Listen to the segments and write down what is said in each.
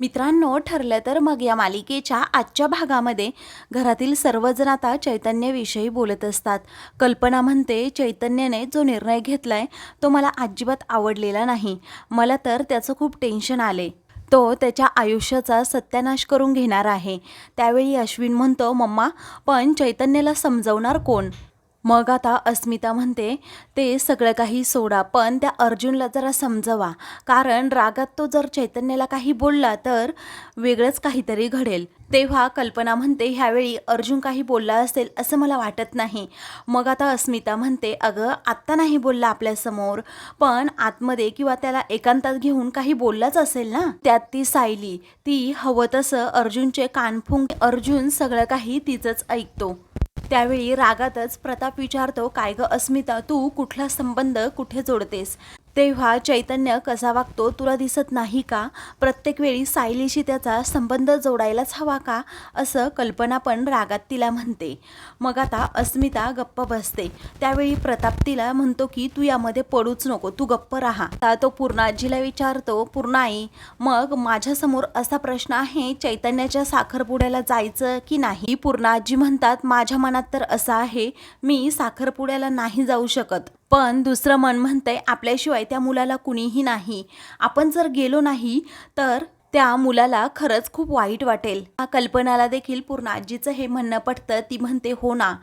मित्रांनो ठरलं तर मग या मालिकेच्या आजच्या भागामध्ये घरातील सर्वजण आता चैतन्याविषयी बोलत असतात. कल्पना म्हणते चैतन्याने जो निर्णय घेतलाय तो मला अजिबात आवडलेला नाही. मला तर त्याचं खूप टेन्शन आले तो त्याच्या आयुष्याचा सत्यानाश करून घेणार आहे. त्यावेळी अश्विन म्हणतो मम्मा पण चैतन्याला समजवणार कोण? मग आता अस्मिता म्हणते ते सगळं काही सोडा पण त्या अर्जुनला जरा समजवा. कारण रागात तो जर चैतन्याला काही बोलला तर वेगळंच काहीतरी घडेल. तेव्हा कल्पना म्हणते ह्यावेळी अर्जुन काही बोलला असेल असं मला वाटत नाही. मग आता अस्मिता म्हणते अगं आत्ता नाही बोलला आपल्यासमोर पण आतमध्ये किंवा त्याला एकांतात घेऊन काही बोललाच असेल ना? त्यात ती सायली ती हवं तसं अर्जुनचे कानफुंग अर्जुन सगळं काही तिचंच ऐकतो. त्यावेळी रागातच प्रताप विचारतो काय ग अस्मिता तू कुठला संबंध कुठे जोडतेस? तेव्हा चैतन्य कसा वागतो तुला दिसत नाही का? प्रत्येक वेळी सायलीशी त्याचा संबंध जोडायलाच हवा का? असं कल्पना पण रागात तिला म्हणते. मग आता अस्मिता गप्प बसते. त्यावेळी प्रताप तिला म्हणतो की तू यामध्ये पडूच नको. तू गप्प राहा. आता तो पूर्णाजीला विचारतो पूर्णाई मग माझ्यासमोर असा प्रश्न आहे चैतन्याच्या साखरपुड्याला जायचं की नाही? पूर्णाजी म्हणतात माझ्या मनात तर असं आहे. मी साखरपुड्याला नाही जाऊ शकत. पण दुसरं मन म्हणतंय आपल्याशिवाय त्या मुलाला कुणीही नाही. आपण जर गेलो नाही तर त्या मुलाला खरंच खूप वाईट वाटेल. हा कल्पनाला देखील पूर्ण आजीचं हे म्हणणं पटतं ती म्हणते हो ना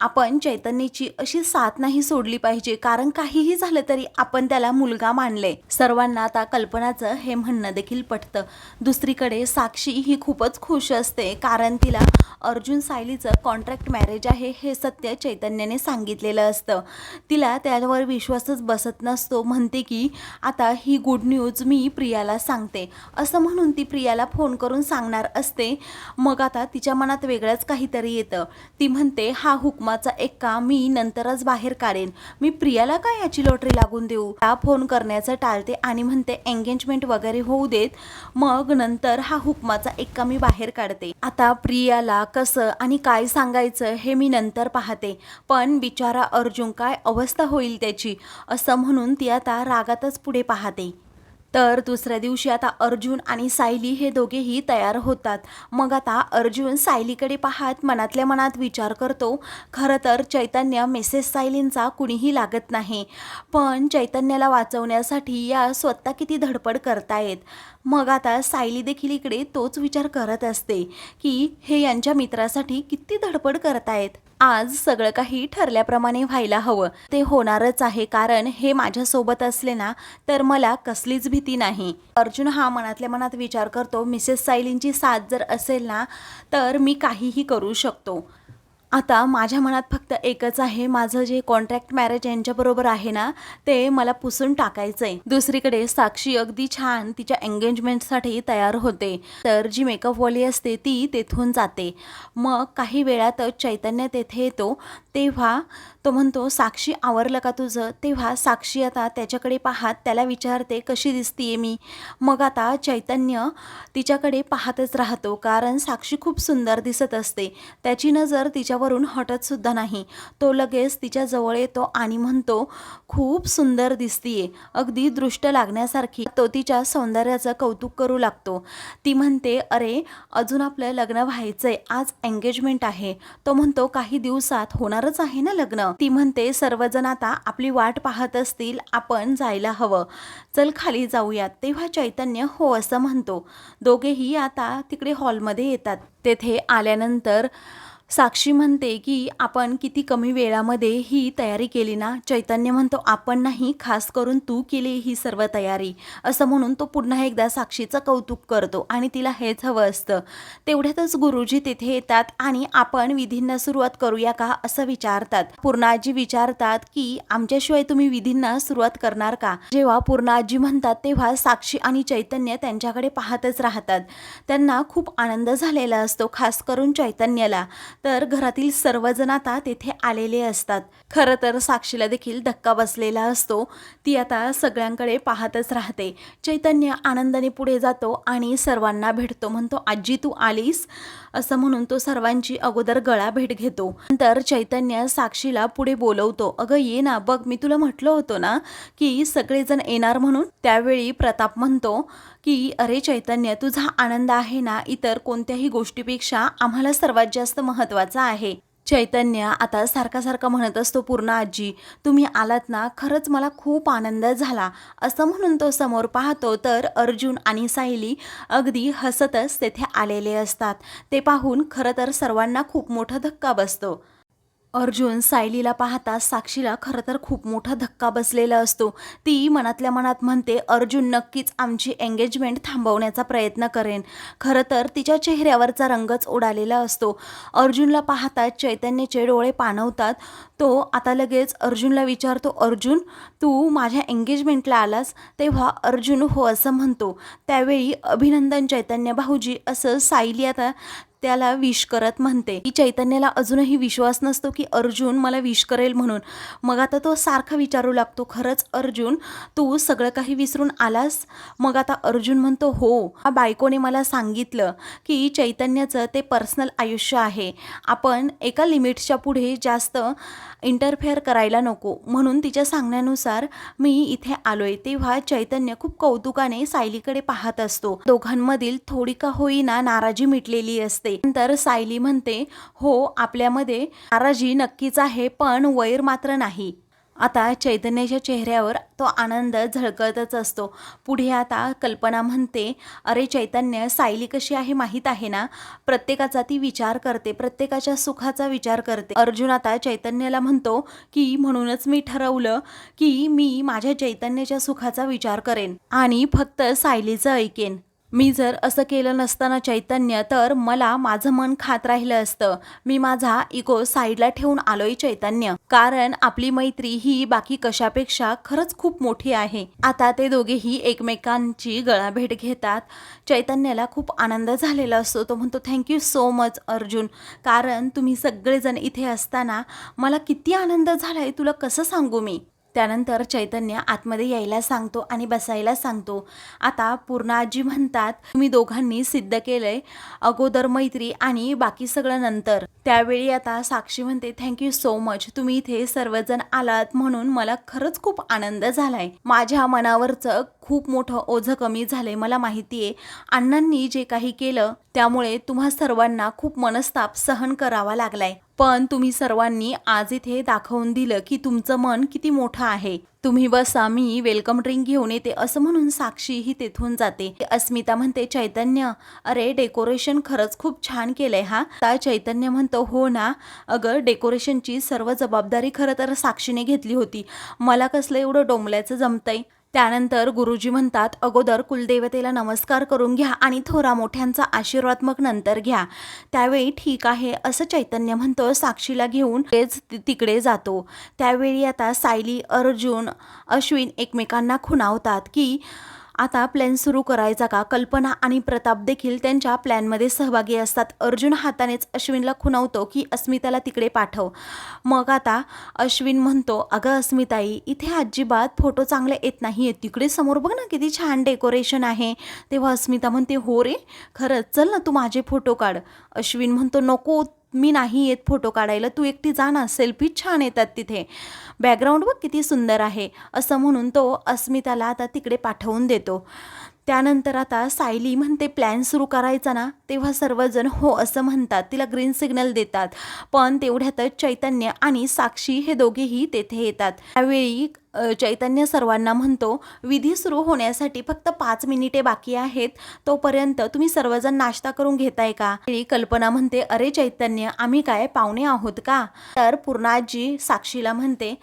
आपण चैतन्याची अशी साथ नाही सोडली पाहिजे. कारण काहीही झालं तरी आपण त्याला मुलगा मानले. सर्वांना आता कल्पनाचं हे म्हणणं देखील पटतं. दुसरीकडे साक्षी ही खूपच खुश असते कारण तिला अर्जुन सायलीचं कॉन्ट्रॅक्ट मॅरेज आहे हे सत्य चैतन्याने सांगितलेलं असतं. तिला त्यावर विश्वासच बसत नसतो. म्हणते की आता ही गुड न्यूज मी प्रियाला सांगते. असं म्हणून ती प्रियाला फोन करून सांगणार असते. मग आता तिच्या मनात वेगळंच काहीतरी येतं. ती म्हणते हा हुकमाचा एक्का मी नंतरच बाहेर काढेन. मी प्रियाला काय याची लॉटरी लागून देऊ? हा फोन करण्याचं टाळते आणि म्हणते एंगेजमेंट वगैरे होऊ देत. मग नंतर हा हुकमाचा एक्का मी बाहेर काढते. आता प्रियाला कसं आणि काय सांगायचं हे मी नंतर पाहते. पण बिचारा अर्जुन काय अवस्था होईल त्याची असं म्हणून ती आता रागातच पुढे पाहते. तर दुसऱ्या दिवशी आता अर्जुन आणि सायली हे दोघेही तयार होतात. मग आता अर्जुन सायलीकडे पाहत मनातल्या मनात विचार करतो खरं तर चैतन्य मिसेस सायलींचा कुणीही लागत नाही. पण चैतन्याला वाचवण्यासाठी या स्वतः किती धडपड करतायत. मग आता सायली देखील इकडे तोच विचार करत असते की हे यांच्या मित्रासाठी किती धडपड करतायत. आज सगळं काही ठरल्याप्रमाणे व्हायला हवं. ते होणारच आहे कारण हे माझ्यासोबत असले ना तर मला कसलीच भीती नाही. अर्जुन हा मनातल्या मनात विचार करतो मिसेस सायलींची साथ जर असेल ना तर मी काहीही करू शकतो. आता माझ्या मनात फक्त एकच आहे माझं जे कॉन्ट्रॅक्ट मॅरेज यांच्याबरोबर आहे ना ते मला पुसून टाकायचं आहे दुसरीकडे साक्षी अगदी छान तिच्या एंगेजमेंटसाठी तयार होते. तर जी मेकअपवाली असते ती तेथून जाते. मग काही वेळातच चैतन्य तेथे येतो. तेव्हा तो म्हणतो साक्षी आवरलं का तुझं? तेव्हा साक्षी आता त्याच्याकडे पाहात त्याला विचारते कशी दिसतीये मी? मग आता चैतन्य तिच्याकडे पाहतच राहतो कारण साक्षी खूप सुंदर दिसत असते. त्याची नजर तिच्यावरून हटतसुद्धा नाही. तो लगेच तिच्याजवळ येतो आणि म्हणतो खूप सुंदर दिसतीये. अगदी दृष्ट लागण्यासारखी. तो तिच्या सौंदर्याचं कौतुक करू लागतो. ती म्हणते अरे अजून आपलं लग्न व्हायचंय. आज एंगेजमेंट आहे. तो म्हणतो काही दिवसात होणार होणारच आहे ना लग्न. ती म्हणते सर्वजण आता आपली वाट पाहत असतील आपण जायला हवं. चल खाली जाऊयात. तेव्हा चैतन्य हो असं म्हणतो. दोघेही आता तिकडे हॉलमध्ये येतात. तेथे आल्यानंतर साक्षी म्हणते की आपण किती कमी वेळामध्ये ही तयारी केली ना? चैतन्य म्हणतो आपण नाही खास करून तू केली ही सर्व तयारी. असं म्हणून तो पुन्हा एकदा साक्षीचं कौतुक करतो आणि तिला हेच हवं असतं. तेवढ्यातच गुरुजी तिथे येतात आणि आपण विधींना सुरुवात करूया का? असं विचारतात. पूर्णाजी विचारतात की आमच्याशिवाय तुम्ही विधींना सुरुवात करणार का? जेव्हा पूर्णाजी म्हणतात तेव्हा साक्षी आणि चैतन्य त्यांच्याकडे पाहतच राहतात. त्यांना खूप आनंद झालेला असतो खास करून चैतन्याला. तर घरातील सर्वजण आता तेथे आलेले असतात. खरं तर साक्षीला देखील धक्का बसलेला असतो. ती आता सगळ्यांकडे पाहतच राहते. चैतन्य आनंदाने पुढे जातो आणि सर्वांना भेटतो. म्हणतो आजी तू आलीस? असं म्हणून तो सर्वांची अगोदर गळा भेट घेतो. नंतर चैतन्य साक्षीला पुढे बोलवतो अगं ये ना बघ मी तुला म्हटलं होतं ना की सगळेजण येणार म्हणून? त्यावेळी प्रताप म्हणतो की अरे चैतन्य तुझा आनंद आहे ना इतर कोणत्याही गोष्टीपेक्षा आम्हाला सर्वात जास्त महत्त्वाचा आहे. चैतन्य आता सारखा सारखा म्हणत असतो पूर्ण आजी तुम्ही आलात ना खरंच मला खूप आनंद झाला. असं म्हणून तो समोर पाहतो तर अर्जुन आणि सायली अगदी हसतच तेथे आलेले असतात. ते पाहून खरं तर सर्वांना खूप मोठा धक्का बसतो. अर्जुन सायलीला पाहता साक्षीला खरं तर खूप मोठा धक्का बसलेला असतो. ती मनातल्या मनात म्हणते अर्जुन नक्कीच आमची एंगेजमेंट थांबवण्याचा प्रयत्न करेन. खरं तर तिच्या चेहऱ्यावरचा रंगच उडालेला असतो. अर्जुनला पाहता चैतन्याचे डोळे पाणवतात. तो आता लगेच अर्जुनला विचारतो अर्जुन तू माझ्या एंगेजमेंटला आलास? तेव्हा अर्जुन हो असं म्हणतो. त्यावेळी अभिनंदन चैतन्य भाऊजी असं सायली आता त्याला विश करत म्हणते. की चैतन्याला अजूनही विश्वास नसतो की अर्जुन मला विश करेल म्हणून. मग आता तो सारखा विचारू लागतो खरंच अर्जुन तू सगळं काही विसरून आलास? मग आता अर्जुन म्हणतो हो. बायकोने मला सांगितलं की चैतन्याचं ते पर्सनल आयुष्य आहे. आपण एका लिमिट्सच्या पुढे जास्त इंटरफेअर करायला नको. म्हणून तिच्या सांगण्यानुसार मी इथे आलोय. तेव्हा चैतन्य खूप कौतुकाने सायलीकडे पाहत असतो. दोघांमधील थोडी का होईना नाराजी मिटलेली असते. नंतर सायली म्हणते हो आपल्यामध्ये नाराजी नक्कीच आहे पण वैर मात्र नाही. आता चैतन्याच्या चेहऱ्यावर तो आनंद झळकतच असतो. पुढे आता कल्पना म्हणते अरे चैतन्य सायली कशी आहे माहीत आहे ना? प्रत्येकाचा ती विचार करते प्रत्येकाच्या सुखाचा विचार करते. अर्जुन आता चैतन्याला म्हणतो की म्हणूनच मी ठरवलं की मी माझ्या चैतन्याच्या सुखाचा विचार करेन आणि फक्त सायलीचं ऐकेन. मी जर असं केलं नसताना चैतन्य तर मला माझं मन खात राहिलं असतं. मी माझा इको साईडला ठेवून आलोय चैतन्य. कारण आपली मैत्री ही बाकी कशापेक्षा खरंच खूप मोठी आहे. आता ते दोघेही एकमेकांची गळाभेट घेतात. चैतन्याला खूप आनंद झालेला असतो. तो म्हणतो थँक्यू सो मच अर्जुन. कारण तुम्ही सगळेजण इथे असताना मला किती आनंद झालाय. तुला कसं सांगू मी? त्यानंतर चैतन्य आतमध्ये यायला सांगतो आणि बसायला सांगतो. आता पूर्ण आजी म्हणतात तुम्ही दोघांनी सिद्ध केलंय अगोदर मैत्री आणि बाकी सगळं नंतर. त्यावेळी आता साक्षी म्हणते थँक्यू सो मच तुम्ही इथे सर्वजण आलात म्हणून मला खरंच खूप आनंद झालाय. माझ्या मनावरचं खूप मोठं ओझं कमी झालंय. मला माहिती आहे अण्णांनी जे काही केलं त्यामुळे तुम्हा सर्वांना खूप मनस्ताप सहन करावा लागलाय. पण तुम्ही सर्वांनी आज इथे दाखवून दिलं की तुमचं मन किती मोठं आहे. तुम्ही बसा मी वेलकम ड्रिंक घेऊन येते असं म्हणून साक्षी ही तेथून जाते. अस्मिता म्हणते चैतन्य अरे डेकोरेशन खरंच खूप छान केलंय हा? त्या चैतन्य म्हणतो हो ना अगं डेकोरेशनची सर्व जबाबदारी खरं तर साक्षीने घेतली होती. मला कसलं एवढं डोंबल्याचं जमतंय? त्यानंतर गुरुजी म्हणतात अगोदर कुलदेवतेला नमस्कार करून घ्या आणि थोरा मोठ्यांचा आशीर्वाद मग नंतर घ्या. त्यावेळी ठीक आहे असं चैतन्य म्हणतो साक्षीला घेऊन तेच तिकडे जातो. त्यावेळी आता सायली अर्जुन अश्विन एकमेकांना खुणावतात की आता प्लॅन सुरू करायचा का? कल्पना आणि प्रताप देखील त्यांच्या प्लॅनमध्ये सहभागी असतात. अर्जुन हातानेच अश्विनला खुनावतो की अस्मिताला तिकडे पाठव. मग आता अश्विन म्हणतो अगं अस्मिताई इथे अजिबात फोटो चांगले येत नाही आहेत तिकडे समोर बघ ना किती छान डेकोरेशन आहे. तेव्हा अस्मिता म्हणते हो रे खरंच. चल ना तू माझे फोटो काढ. अश्विन म्हणतो नको मी नाही येत फोटो काढायला तू एकटी जा ना सेल्फी छान येतात तिथे. बॅकग्राऊंड बघ किती सुंदर आहे. असं म्हणून तो अस्मिताला आता तिकडे पाठवून देतो. त्यानंतर आता सायली म्हणते प्लॅन सुरू करायचा ना? तेव्हा सर्वजण हो असं म्हणतात. तिला ग्रीन सिग्नल देतात. पण तेवढ्यातच चैतन्य आणि साक्षी हे दोघेही तेथे येतात. त्यावेळी चैतन्य सर्वांना म्हणतो विधी सुरू होण्यासाठी फक्त पाच मिनिटे बाकी आहेत. तोपर्यंत तुम्ही सर्वजण नाश्ता करून घेताय का? कल्पना म्हणते अरे चैतन्य आम्ही काय पाहुणे आहोत का? तर पूर्णाजी साक्षीला म्हणते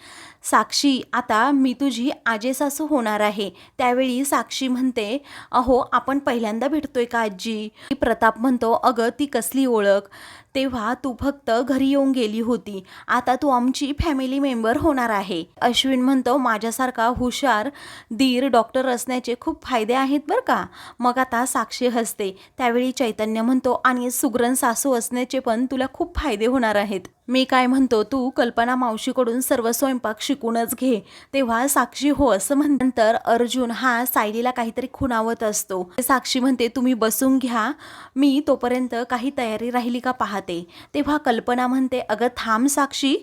साक्षी आता मी तुझी आजे सासू होणार आहे. त्यावेळी साक्षी म्हणते अहो आपण पहिल्यांदा भेटतोय का आजी? प्रताप म्हणतो अगं ती कसली ओळख. तेव्हा तू फक्त घरी येऊन गेली होती. आता तू आमची फॅमिली मेंबर होणार आहे. अश्विन म्हणतो माझ्यासारखा हुशार दीर डॉक्टर असण्याचे खूप फायदे आहेत बरं का. मग आता साक्षी हसते. त्यावेळी चैतन्य म्हणतो आणि सुग्रण सासू असण्याचे पण तुला खूप फायदे होणार आहेत. मी काय म्हणतो तू कल्पना मावशीकडून सर्व स्वयंपाक शिकूनच घे. तेव्हा साक्षी हो असं म्हणल्यानंतर अर्जुन हा सायलीला काहीतरी खुणावत असतो. साक्षी म्हणते तुम्ही बसून घ्या. मी तोपर्यंत काही तयारी राहिली का पाहते. तेव्हा कल्पना म्हणते अगं थांब साक्षी.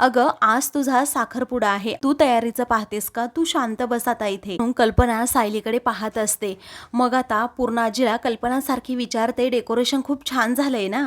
अगं आज तुझा साखरपुडा आहे. तू तयारीचं पाहतेस का? तू शांत बस आता इथे. मग कल्पना सायलीकडे पाहत असते. मग आता पूर्णाजीला कल्पनासारखी विचारते डेकोरेशन खूप छान झालंय ना?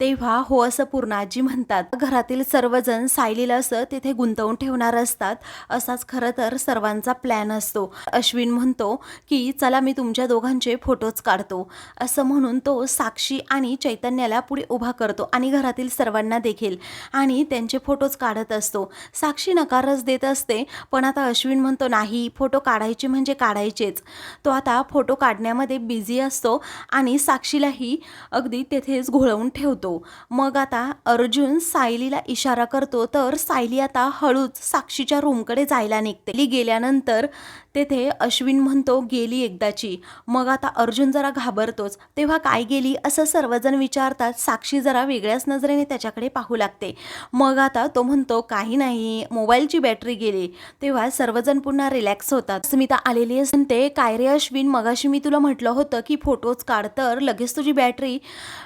तेव्हा हो असं पूर्णाजी म्हणतात. घरातील सर्वजण सायलीला असं तिथे गुंतवून ठेवणार असतात असाच खरं तर सर्वांचा प्लॅन असतो. अश्विन म्हणतो की चला मी तुमच्या दोघांचे फोटोज काढतो. असं म्हणून तो साक्षी आणि चैतन्याला पुढे उभा करतो आणि घरातील सर्वांना देखील. आणि त्यांचे फोटोज काढ काढत असतो. साक्षी नकारच देत असते. पण आता अश्विन म्हणतो नाही फोटो काढायचे म्हणजे काढायचेच. तो आता फोटो काढण्यामध्ये बिझी असतो आणि साक्षीलाही अगदी तेथेच घोळवून ठेवतो. मग आता अर्जुन सायलीला इशारा करतो तर सायली आता हळूच साक्षीच्या रूमकडे जायला निघते. गेल्यानंतर तेथे अश्विन म्हणतो गेली एकदाची. मग आता अर्जुन जरा घाबरतोच. तेव्हा काय गेली असं सर्वजण विचारतात. साक्षी जरा वेगळ्याच नजरेने त्याच्याकडे पाहू लागते. मग आता तो म्हणतो काही नाही मोबाईलची बॅटरी गेली. तेव्हा सर्वजण पुन्हा रिलॅक्स होतात. स्मिता आलेली असते काय रे अश्विन मगाशी मी तुला म्हटलं होतं की फोटोज काढ तर लगेच तुझी बॅटरी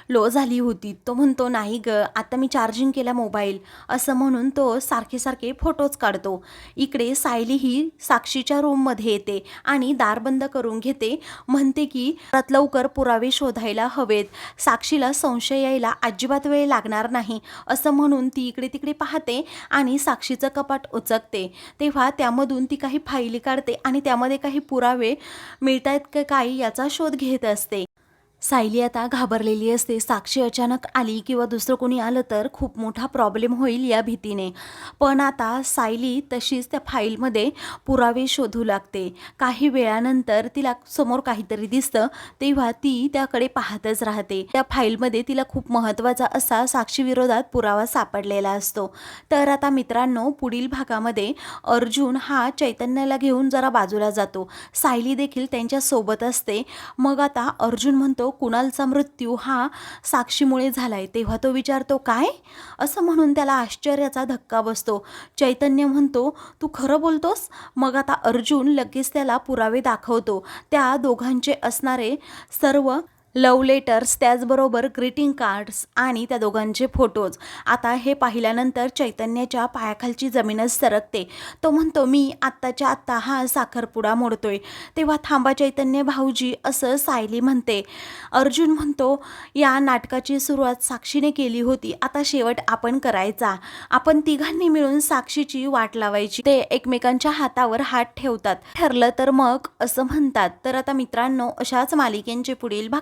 लो झाली होती. तो म्हणतो नाही ग आता मी चार्जिंग केला मोबाईल. असं म्हणून तो सारखे सारखे फोटोज काढतो. इकडे सायली ही साक्षीच्या रूममध्ये येते आणि दार बंद करून घेते. म्हणते की परत लवकर पुरावे शोधायला हवेत. साक्षीला संशय यायला अजिबात वेळ लागणार नाही. असं म्हणून ती इकडे तिकडे पाहते. आणि साक्षीचं कपाट उचकते. तेव्हा त्यामधून ती काही फाईली काढते आणि त्यामध्ये काही पुरावे मिळतायत का काय याचा शोध घेत असते. सायली आता घाबरलेली असते. साक्षी अचानक आली किंवा दुसरं कोणी आलं तर खूप मोठा प्रॉब्लेम होईल या भीतीने. पण आता सायली तशीच त्या फाईलमध्ये पुरावे शोधू लागते. काही वेळानंतर तिला समोर काहीतरी दिसतं. तेव्हा ती त्याकडे पाहतच राहते. त्या फाईलमध्ये तिला खूप महत्त्वाचा असा साक्षीविरोधात पुरावा सापडलेला असतो. तर आता मित्रांनो पुढील भागामध्ये अर्जुन हा चैतन्याला घेऊन जरा बाजूला जातो. सायली देखील त्यांच्यासोबत असते. मग आता अर्जुन म्हणतो कुणालचा मृत्यू हा साक्षीमुळे झालाय. तेव्हा तो विचारतो काय? असं म्हणून त्याला आश्चर्याचा धक्का बसतो. चैतन्य म्हणतो तू खरं बोलतोस? मग आता अर्जुन लगेच त्याला पुरावे दाखवतो. त्या दोघांचे असणारे सर्व लव लेटर्स त्याचबरोबर ग्रीटिंग कार्ड्स आणि त्या दोघांचे फोटोज आता हे पाहिल्यानंतर चैतन्याच्या पायाखालची जमीनच सरकते. तो म्हणतो मी आत्ताच्या आत्ता हा साखरपुडा मोडतोय. तेव्हा थांबा चैतन्य भाऊजी असं सायली म्हणते. अर्जुन म्हणतो या नाटकाची सुरुवात साक्षीने केली होती. आता शेवट आपण करायचा. आपण तिघांनी मिळून साक्षीची वाट लावायची. ते एकमेकांच्या हातावर हात ठेवतात. ठरलं तर मग असं म्हणतात. तर आता मित्रांनो अशाच मालिकेंचे पुढील भाग